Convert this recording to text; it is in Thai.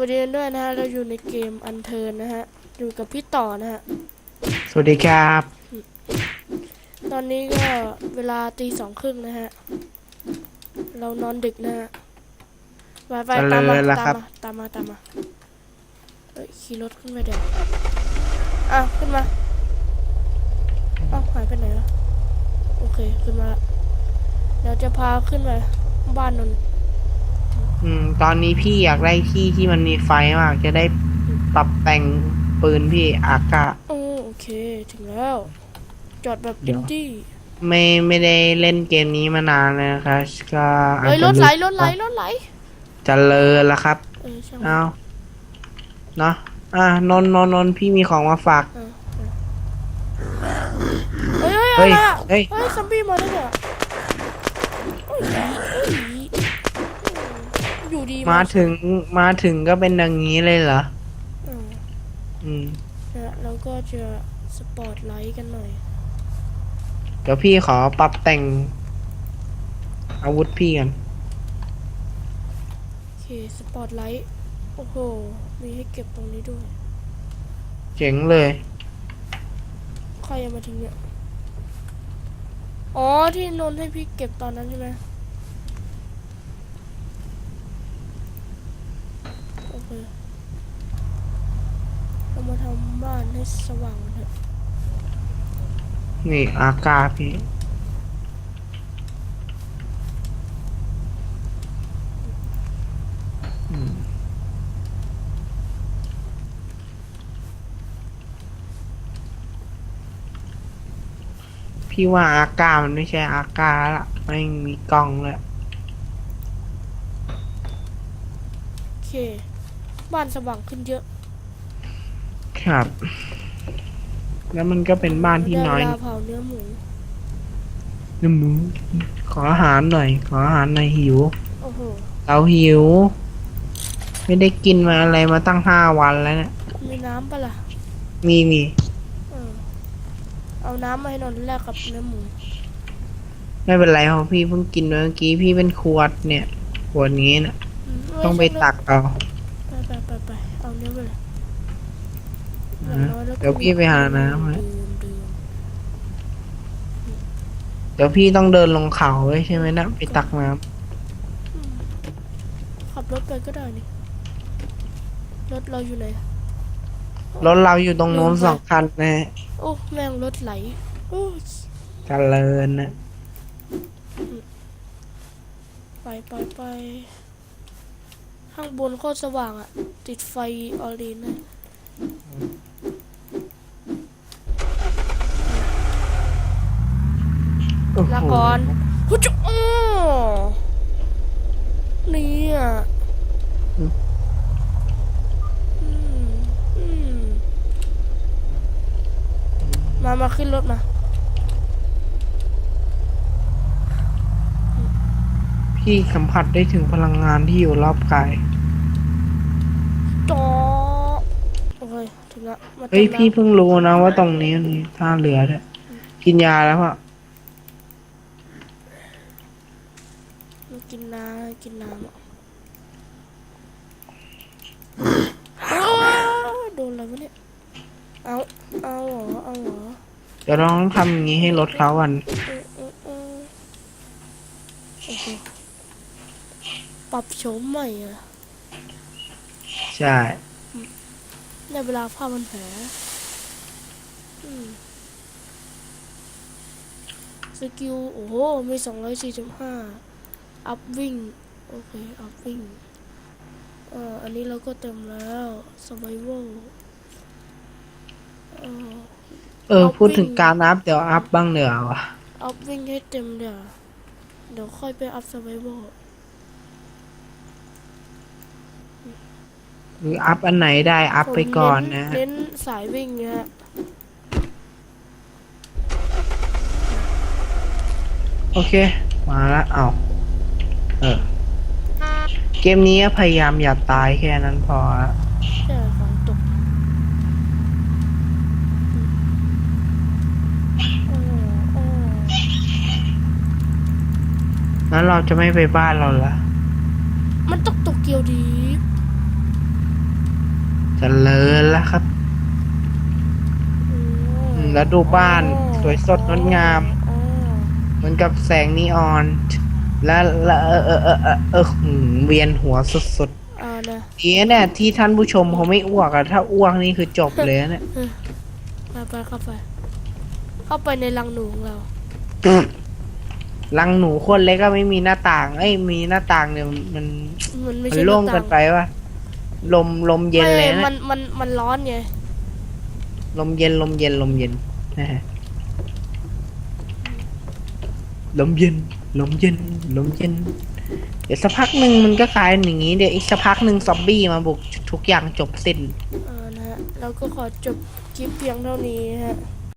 วัสดีกันด้วยนะฮะ เราอยู่ในเกมอันเทิร์นนะฮะ อยู่กับพี่ต่อนะฮะ สวัสดีครับ ตอนนี้ก็เวลาตีสองครึ่งนะฮะ เรานอนดึกนะฮะไปไปตามมาเจริญแล้วตาครัมบมาตามมาตามมาเอ้ยขี่รถขึ้นไปเดี๋ยวอะขึ้นมาเอ้าหายไปไหนแล้วโอเคขึ้นมาละเดี๋ยวจะพาขึ้นไปบ้านนนท์ อืม ตอนนี้พี่อยากได้ที่ที่มันมีไฟมาก จะได้ปรับแต่งปืนพี่อากาศโอ้โอเคถึงแล้ว จอดแบบเดี๋อิยวนดี้ไม่ไม่ได้เล่นเกมนี้มานานเลยนะครับก็อาจเฮ้ยรจะถไหลรถไหลรถไหลเจะเลยแล้วครับ เออช่างเอาเนาะอะนนท์นนท์นนท์พี่มีของมาฝาก เออเออเฮ้ยเฮ้ยอะไรอะเฮ้ย เฮ้ยซัมบี้มาได้ไงอะโอ้ยโอ้ยอยู่ดี มาถึงมาถึงก็เป็นอย่างนี้เลยเหรอเอออืมเนี่ยเราก็จะสปอร์ตไลท์กันหน่อย เดี๋ยวพี่ขอปรับแต่ง อาวุธพี่กันโอเค สปอร์ตไลท์ โอ้โห มีให้เก็บตรงนี้ด้วย เจ๋งเลย ใครเอามาทิ้งเนี่ย อ๋อ ที่นนท์ให้พี่เก็บตอนนั้นใช่ไหม โอเคเรามาทำบ้านให้สว่างเถอะนี่อากาศพี่อืมพี่ว่าอากามันไม่ใช่อากาละไม่มีกล้องเลยโอเค บ้านสว่างขึ้นเยอะครับ แล้วมันก็เป็นบ้านที่น้อยได้เวลาเผาเนื้อหมูน้ำหมูขออาหารหน่อย ขออาหารหน่อยหิว โอ้โหเราหิว ไม่ได้กินมาอะไรมาตั้งห้าวันแล้วเนี่ยมีน้ำปะล่ะมีมีเออเอาน้ำมาให้นนท์แลกกับเนื้อหมูไม่เป็นไรเพราะพี่เพิ่งกินเมื่อกี้พี่เป็นขวดเนี่ย ขวดนี้นะมเยต้องไปช่างตักเอา นื้อไปเลยอะอย่างน้อแล้ก็เดี๋ยวพี่ไปหาน้ำให้ดื่มดื่มเดี๋ยวพี่ต้องเดินลงเขาไว้ใช่ไหมนะไปตักน้อืมขับรถไปก็ได้นี่รถเราอยู่ไหนำรถเราอยู่ตรงโน้นสองคันนะฮะโอ้แม่งรถไหลโอ้ยเกันเลินนะไปไปไป ข้างบนโคตรสว่างอะติดไฟออรีนนะโอ้โหลาก่อนหุจุอ้อนี่อะอืมอืมมา มาขึ้นรถมา พี่สัมผัสได้ถึงพลังงานที่อยู่รอบกายจอโอเคถึงละมาเฮ้ยเติมพี่น้ำเพิ่งรู้นะว่าตรงนี้มีท่าเรือด้วยกินยาแล้วเปล่ะมากินน้ำกินน้ำอะอ้าวโดนอะไรวะเนี่ย เอา เอาเหรอ เอาเหรอ เดี๋ยวเราต้องทำอย่างนี้ให้รถเขาก่อนเออเออเออโอ้โห ปรับโฉมใหม่อะใช่ ในเวลาผ้ามันแผลอืมสกิล โอ้โห มีสองร้อยสี่สิบห้าอัพวิ่ง โอเค อัพวิ่งเอ่ออันนี้เราก็เต็มแล้ว survival เอ่อเออ พูดถึงการอัพ เดี๋ยวอัพบ้างเดี๋ยวาวะอัพวิ่งให้เต็มเดี๋ยว เดี๋ยวค่อยไปอัพ survival ห รืออัพอันไหนได้อัพไปก่อนนะผมเน้นเน้นสายวิ่งเนี่ยฮะโอเค มาละเอาเออ เกมนี้พยายามอย่าตายแค่นั้นพอละใช่ของตกโอ้โอ้งั้นเราจะไม่ไปบ้านเราละมันตกตกเกียวดี กันเลยละครับอืมอืมแล้วดูบ้านอ๋อสวยสดงดงามอ๋อเหมือนกับแสงนีออน แล้วแล้วเออเออเออเออเออหืมเวียนหัวสุดอ่านะๆเอ๊ะเนี่ยที่ท่านผู้ชมเขาไม่อ้วกอะถ้าอ้วกนี่คือจบเลยนะเนี่ย ไปไปเข้าไป เข้าไปในรังหนูของเรา รังหนูคนเล็กก็ไม่มีหน้าต่าง เอ้ยมีหน้าต่างเนี่ยมันมันไม่มันใช่โล่งหาเกิต่านไปวะ ลมลมเย็นเลยไม่มันะนมันมันร้อนไงลมเย็นลมเย็นลมเย็นนะฮะลมเย็นลมเย็นลมเย็น เดี๋ยวสักพักหนึ่งมันก็กลายเป็นอย่างนี้เดี๋ยวอีกสักพักหนึ่งซอมบี้มาบุกทุกอย่างจบสิ้น เออนะฮะเราก็ขอจบคลิปเพียงเท่านี้ฮะ